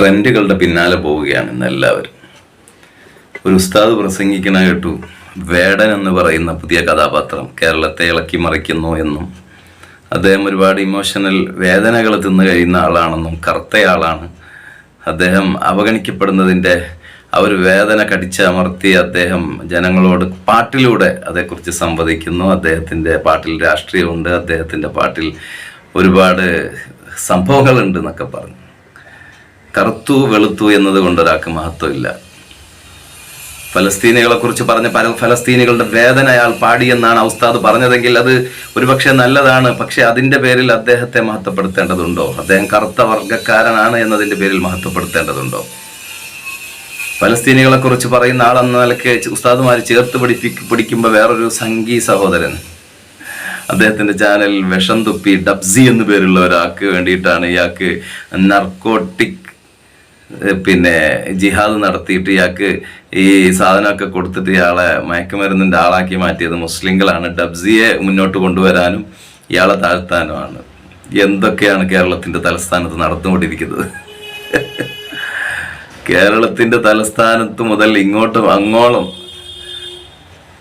ട്രെൻഡുകളുടെ പിന്നാലെ പോവുകയാണ് ഇന്ന് എല്ലാവരും. ഒരു ഉസ്താദ് പ്രസംഗിക്കണ കേട്ടു വേടൻ എന്ന് പറയുന്ന പുതിയ കഥാപാത്രം കേരളത്തെ ഇളക്കി മറിക്കുന്നു എന്നും അദ്ദേഹം ഒരുപാട് ഇമോഷണൽ വേദനകൾ തിന്നു കഴിയുന്ന ആളാണെന്നും കറുത്തയാളാണ്. അദ്ദേഹം അവഗണിക്കപ്പെടുന്നതിന്റെ ആ ഒരു വേദന കടിച്ചമർത്തി അദ്ദേഹം ജനങ്ങളോട് പാട്ടിലൂടെ അതേക്കുറിച്ച് സംവദിക്കുന്നു. അദ്ദേഹത്തിന്റെ പാട്ടിൽ രാഷ്ട്രീയമുണ്ട് അദ്ദേഹത്തിന്റെ പാട്ടിൽ ഒരുപാട് സംഭവങ്ങളുണ്ട് എന്നൊക്കെ പറഞ്ഞു. കറുത്തു വെളുത്തു എന്നതുകൊണ്ട് ഒരാൾക്ക് മഹത്വമില്ല. ഫലസ്തീനികളെ കുറിച്ച് പറഞ്ഞ പല ഫലസ്തീനികളുടെ വേദന അയാൾ പാടിയെന്നാണ് ഔസ്താദ് പറഞ്ഞതെങ്കിൽ അത് ഒരുപക്ഷെ നല്ലതാണ് പക്ഷെ അതിന്റെ പേരിൽ അദ്ദേഹത്തെ മഹത്വപ്പെടുത്തേണ്ടതുണ്ടോ? അദ്ദേഹം കറുത്ത വർഗക്കാരനാണ് എന്നതിന്റെ പേരിൽ മഹത്വപ്പെടുത്തേണ്ടതുണ്ടോ? ഫലസ്തീനികളെ കുറിച്ച് പറയുന്ന ആളെന്ന നിലയ്ക്ക് ഉസ്താദുമാർ ചേർത്ത് പിടിപ്പി പിടിക്കുമ്പോൾ വേറൊരു സംഗീ സഹോദരൻ. അദ്ദേഹത്തിന്റെ ചാനൽ വിഷം തുപ്പി ഡബ്സി എന്നു പേരുള്ള ഒരാൾക്ക് വേണ്ടിയിട്ടാണ് ഇയാൾക്ക് നർക്കോട്ടിക് പിന്നെ ജിഹാദ് നടത്തിയിട്ട് ഇയാൾക്ക് ഈ സാധനമൊക്കെ കൊടുത്തിട്ട് ഇയാളെ മയക്കുമരുന്നിന്റെ ആളാക്കി മാറ്റിയത് മുസ്ലിങ്ങളാണ്. ഡബ്സിയെ മുന്നോട്ട് കൊണ്ടുവരാനും ഇയാളെ താഴ്ത്താനുമാണ്. എന്തൊക്കെയാണ് കേരളത്തിന്റെ തലസ്ഥാനത്ത് നടന്നുകൊണ്ടിരിക്കുന്നത്? കേരളത്തിന്റെ തലസ്ഥാനത്ത് മുതൽ ഇങ്ങോട്ടും അങ്ങോളം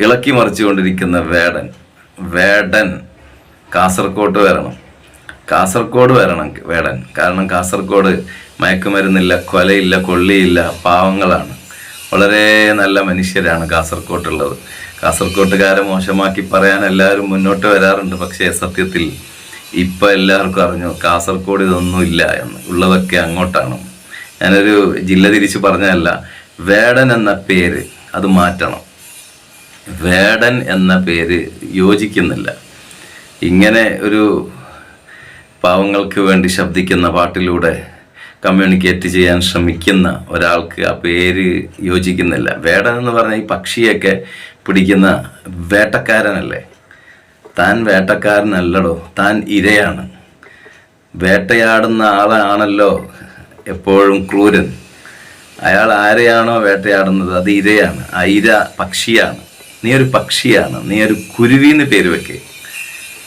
ഇളക്കി മറിച്ചുകൊണ്ടിരിക്കുന്ന വേടൻ വേടൻ കാസർഗോഡ് വരണം. കാസർഗോഡ് വരണം വേടൻ. കാരണം കാസർഗോഡ് മയക്കുമരുന്നില്ല കൊലയില്ല കൊള്ളിയില്ല പാവങ്ങളാണ്. വളരെ നല്ല മനുഷ്യരാണ് കാസർഗോട്ടുള്ളത് കാസർഗോട്ടുകാരെ മോശമാക്കി പറയാൻ എല്ലാവരും മുന്നോട്ട് വരാറുണ്ട് പക്ഷേ സത്യത്തിൽ ഇപ്പം എല്ലാവർക്കും അറിഞ്ഞു കാസർഗോഡ് ഇതൊന്നും ഇല്ല എന്ന്. ഉള്ളതൊക്കെ അങ്ങോട്ടാണ്. ഞാനൊരു ജില്ല തിരിച്ച് പറഞ്ഞതല്ല വേടൻ എന്ന പേര് അത് മാറ്റണം. വേടൻ എന്ന പേര് യോജിക്കുന്നില്ല. ഇങ്ങനെ ഒരു പാവങ്ങൾക്ക് വേണ്ടി ശബ്ദിക്കുന്ന പാട്ടിലൂടെ കമ്മ്യൂണിക്കേറ്റ് ചെയ്യാൻ ശ്രമിക്കുന്ന ഒരാൾക്ക് ആ പേര് യോജിക്കുന്നില്ല. വേടൻ എന്ന് പറഞ്ഞ ഈ പക്ഷിയൊക്കെ പിടിക്കുന്ന വേട്ടക്കാരനല്ലേ? താൻ വേട്ടക്കാരനല്ലടോ താൻ ഇരയാണ്. വേട്ടയാടുന്ന ആളാണല്ലോ എപ്പോഴും ക്രൂരൻ. അയാൾ ആരെയാണോ വേട്ടയാടുന്നത്? അത് ഇരയാണ്. ആ ഇര പക്ഷിയാണ്. നീ ഒരു പക്ഷിയാണ്. നീ ഒരു കുരുവിന്ന് പേര് വെക്കേ.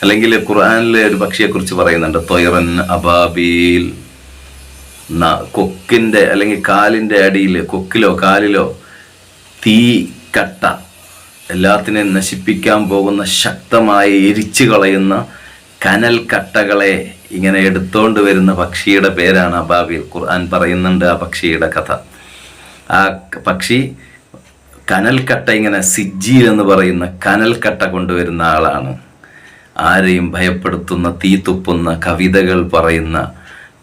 അല്ലെങ്കിൽ ഖുർആാനിലെ ഒരു പക്ഷിയെക്കുറിച്ച് പറയുന്നുണ്ട്. തൊയറൻ അബാബീൽ. കൊക്കിന്റെ അല്ലെങ്കിൽ കാലിന്റെ അടിയിൽ കൊക്കിലോ കാലിലോ തീ കട്ട എല്ലാത്തിനെയും നശിപ്പിക്കാൻ പോകുന്ന ശക്തമായ എരിച്ചു കളയുന്ന കനൽ കട്ടകളെ ഇങ്ങനെ എടുത്തോണ്ട് വരുന്ന പക്ഷിയുടെ പേരാണ് അബാബിൽ ഖുർആൻ പറയുന്നുണ്ട് ആ പക്ഷിയുടെ കഥ. ആ പക്ഷി കനൽക്കട്ട ഇങ്ങനെ സിജ്ജി എന്ന് പറയുന്ന കനൽക്കട്ട കൊണ്ടുവരുന്ന ആളാണ്. ആരെയും ഭയപ്പെടുത്തുന്ന തീ തുപ്പുന്ന കവിതകൾ പറയുന്ന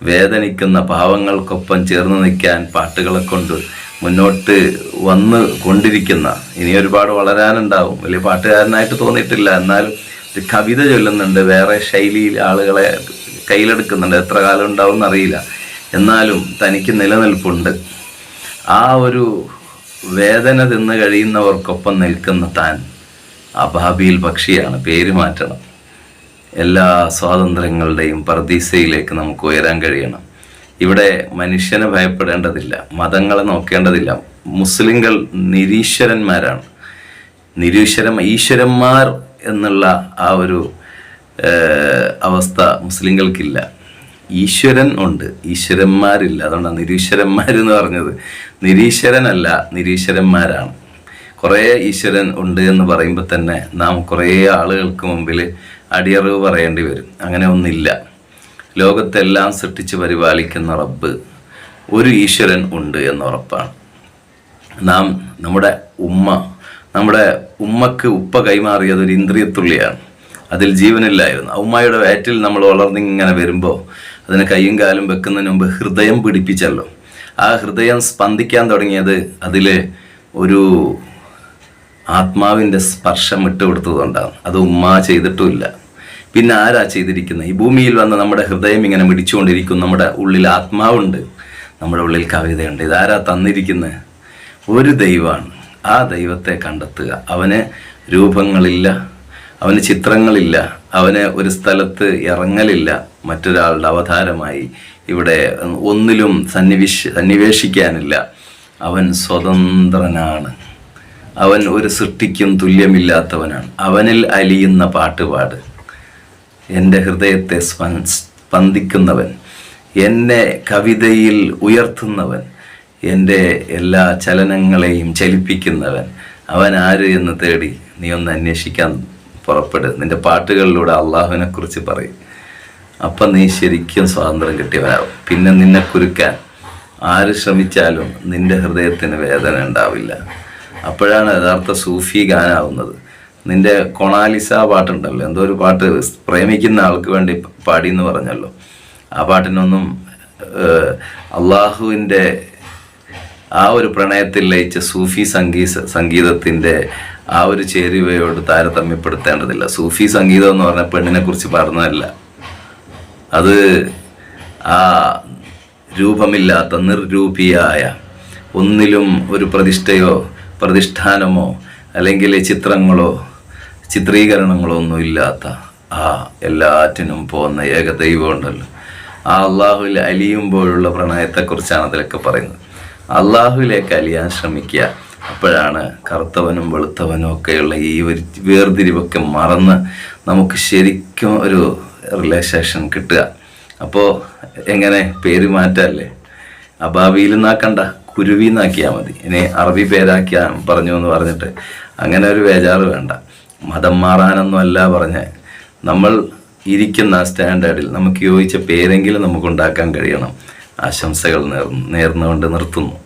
വേദനിക്കുന്ന പാവങ്ങൾക്കൊപ്പം ചേർന്ന് നിൽക്കാൻ പാട്ടുകളെ കൊണ്ട് മുന്നോട്ട് വന്ന് കൊണ്ടിരിക്കുന്ന ഇനി ഒരുപാട് വളരാനുണ്ടാവും. വലിയ പാട്ടുകാരനായിട്ട് തോന്നിയിട്ടില്ല. എന്നാലും കവിത ചൊല്ലുന്നുണ്ട്. വേറെ ശൈലിയിൽ ആളുകളെ കയ്യിലെടുക്കുന്നുണ്ട്. എത്ര കാലം ഉണ്ടാവും എന്നറിയില്ല എന്നാലും തനിക്ക് നിലനിൽപ്പുണ്ട്. ആ ഒരു വേദന തിന്ന് കഴിയുന്നവർക്കൊപ്പം നിൽക്കുന്ന താൻ അഭാബിയിൽ പക്ഷിയാണ്. പേര് മാറ്റണം. എല്ലാ സ്വാതന്ത്ര്യങ്ങളുടെയും പർദീസയിലേക്ക് നമുക്ക് ഉയരാൻ കഴിയണം. ഇവിടെ മനുഷ്യനെ ഭയപ്പെടേണ്ടതില്ല മതങ്ങളെ നോക്കേണ്ടതില്ല. മുസ്ലിങ്ങൾ നിരീശ്വരന്മാരാണ്. നിരീശ്വരം ഈശ്വരന്മാർ എന്നുള്ള ആ ഒരു അവസ്ഥ മുസ്ലിങ്ങൾക്കില്ല ഈശ്വരൻ ഉണ്ട് ഈശ്വരന്മാരില്ല. അതുകൊണ്ടാണ് നിരീശ്വരന്മാരെന്ന് പറഞ്ഞത്. നിരീശ്വരനല്ല നിരീശ്വരന്മാരാണ്. കുറേ ഈശ്വരൻ ഉണ്ട് എന്ന് പറയുമ്പോൾ തന്നെ നാം കുറേ ആളുകൾക്ക് മുമ്പിൽ അടിയറിവ് പറയേണ്ടി വരും. അങ്ങനെ ഒന്നില്ല. ലോകത്തെല്ലാം സൃഷ്ടിച്ച് പരിപാലിക്കുന്ന റബ്ബ് ഒരു ഈശ്വരൻ ഉണ്ട് എന്ന് ഉറപ്പാണ്. നാം നമ്മുടെ ഉമ്മ നമ്മുടെ ഉമ്മക്ക് ഉപ്പ കൈമാറിയത് ഒരു ഇന്ദ്രിയത്തുള്ളിയാണ്. അതിൽ ജീവനില്ലായിരുന്നു. ഉമ്മയുടെ വയറ്റിൽ നമ്മൾ വളർന്നിങ്ങനെ വരുമ്പോൾ അതിന് കൈയും കാലും വെക്കുന്നതിന് മുമ്പ് ഹൃദയം പിടിപ്പിച്ചല്ലോ. ആ ഹൃദയം സ്പന്ദിക്കാൻ തുടങ്ങിയത് അതിൽ ഒരു ആത്മാവിന്റെ സ്പർശം ഇട്ടുകൊടുത്തതുകൊണ്ടാണ് അത് ഉമ്മ ചെയ്തിട്ടുമില്ല. പിന്നെ ആരാ ചെയ്തിരിക്കുന്നത്? ഈ ഭൂമിയിൽ വന്ന് നമ്മുടെ ഹൃദയം ഇങ്ങനെ മിടിച്ചുകൊണ്ടിരിക്കും നമ്മുടെ ഉള്ളിൽ ആത്മാവുണ്ട്. നമ്മുടെ ഉള്ളിൽ കവിതയുണ്ട്. ഇതാരാ തന്നിരിക്കുന്നത്? ഒരു ദൈവമാണ്. ആ ദൈവത്തെ കണ്ടെത്തുക. അവന് രൂപങ്ങളില്ല അവന് ചിത്രങ്ങളില്ല അവന് ഒരു സ്ഥലത്ത് ഇറങ്ങലില്ല. മറ്റൊരാളുടെ അവതാരമായി ഇവിടെ ഒന്നിലും സന്നിവേശ സന്നിവേശിക്കാനില്ല. അവൻ സ്വതന്ത്രനാണ്. അവൻ ഒരു സൃഷ്ടിക്കും തുല്യമില്ലാത്തവനാണ്. അവനിൽ അലിയുന്ന പാട്ടുപാട്. എന്റെ ഹൃദയത്തെ സ്പന്ദിക്കുന്നവൻ. എന്നെ കവിതയിൽ ഉയർത്തുന്നവൻ. എന്റെ എല്ലാ ചലനങ്ങളെയും ചലിപ്പിക്കുന്നവൻ. അവൻ ആര് എന്ന് തേടി നീ ഒന്ന് അന്വേഷിക്കാൻ പുറപ്പെടുക നിന്റെ പാട്ടുകളിലൂടെ അള്ളാഹുവിനെ കുറിച്ച് പറയും. അപ്പം നീ ശരിക്കും സ്വാതന്ത്ര്യം കിട്ടിയവനാവും. പിന്നെ നിന്നെ കുരുക്കാൻ ആര് ശ്രമിച്ചാലും നിന്റെ ഹൃദയത്തിന് വേദന ഉണ്ടാവില്ല. അപ്പോഴാണ് യഥാർത്ഥ സൂഫി ഗാനാവുന്നത്. നിന്റെ കൊണാലിസ പാട്ടുണ്ടല്ലോ എന്തോ ഒരു പാട്ട് പ്രേമിക്കുന്ന ആൾക്ക് വേണ്ടി പാടി എന്ന് പറഞ്ഞല്ലോ. ആ പാട്ടിനൊന്നും അള്ളാഹുവിന്റെ ആ ഒരു പ്രണയത്തിൽ ലയിച്ച സൂഫി സംഗീത സംഗീതത്തിന്റെ ആ ഒരു ചേരുവയോട് താരതമ്യപ്പെടുത്തേണ്ടതില്ല. സൂഫി സംഗീതം എന്ന് പറഞ്ഞ പെണ്ണിനെ കുറിച്ച് പറഞ്ഞതല്ല അത് ആ രൂപമില്ലാത്ത നിർരൂപിയായ ഒന്നിലും ഒരു പ്രതിഷ്ഠയോ പ്രതിഷ്ഠാനമോ അല്ലെങ്കിൽ ചിത്രങ്ങളോ ചിത്രീകരണങ്ങളോ ഒന്നും ഇല്ലാത്ത ആ എല്ലാറ്റിനും പോകുന്ന ഏക ദൈവമുണ്ടല്ലോ. ആ അള്ളാഹുവിൽ അലിയുമ്പോഴുള്ള പ്രണയത്തെക്കുറിച്ചാണ് അതിലൊക്കെ പറയുന്നത്. അള്ളാഹുവിലേക്ക് അലിയാൻ ശ്രമിക്കുക. അപ്പോഴാണ് കറുത്തവനും വെളുത്തവനും ഒക്കെയുള്ള ഈ വേർതിരിവൊക്കെ മറന്ന് നമുക്ക് ശരിക്കും ഒരു റിലേഷൻ കിട്ടുക. അപ്പോൾ എങ്ങനെ പേര് മാറ്റല്ലേ? അബാബിയിൽ നിന്നാക്കണ്ട കുരുവി എന്നാക്കിയാൽ മതി. ഇനി അറബി പേരാക്കിയാ പറഞ്ഞു എന്ന് പറഞ്ഞിട്ട് അങ്ങനെ ഒരു ബേജാറ് വേണ്ട. മതം മാറാനൊന്നും അല്ല പറഞ്ഞ്. നമ്മൾ ഇരിക്കുന്ന സ്റ്റാൻഡേർഡിൽ നമുക്ക് യോജിച്ച പേരെങ്കിലും നമുക്ക് ഉണ്ടാക്കാൻ കഴിയണം. ആശംസകൾ നേർ നേർന്നുകൊണ്ട് നിർത്തുന്നു.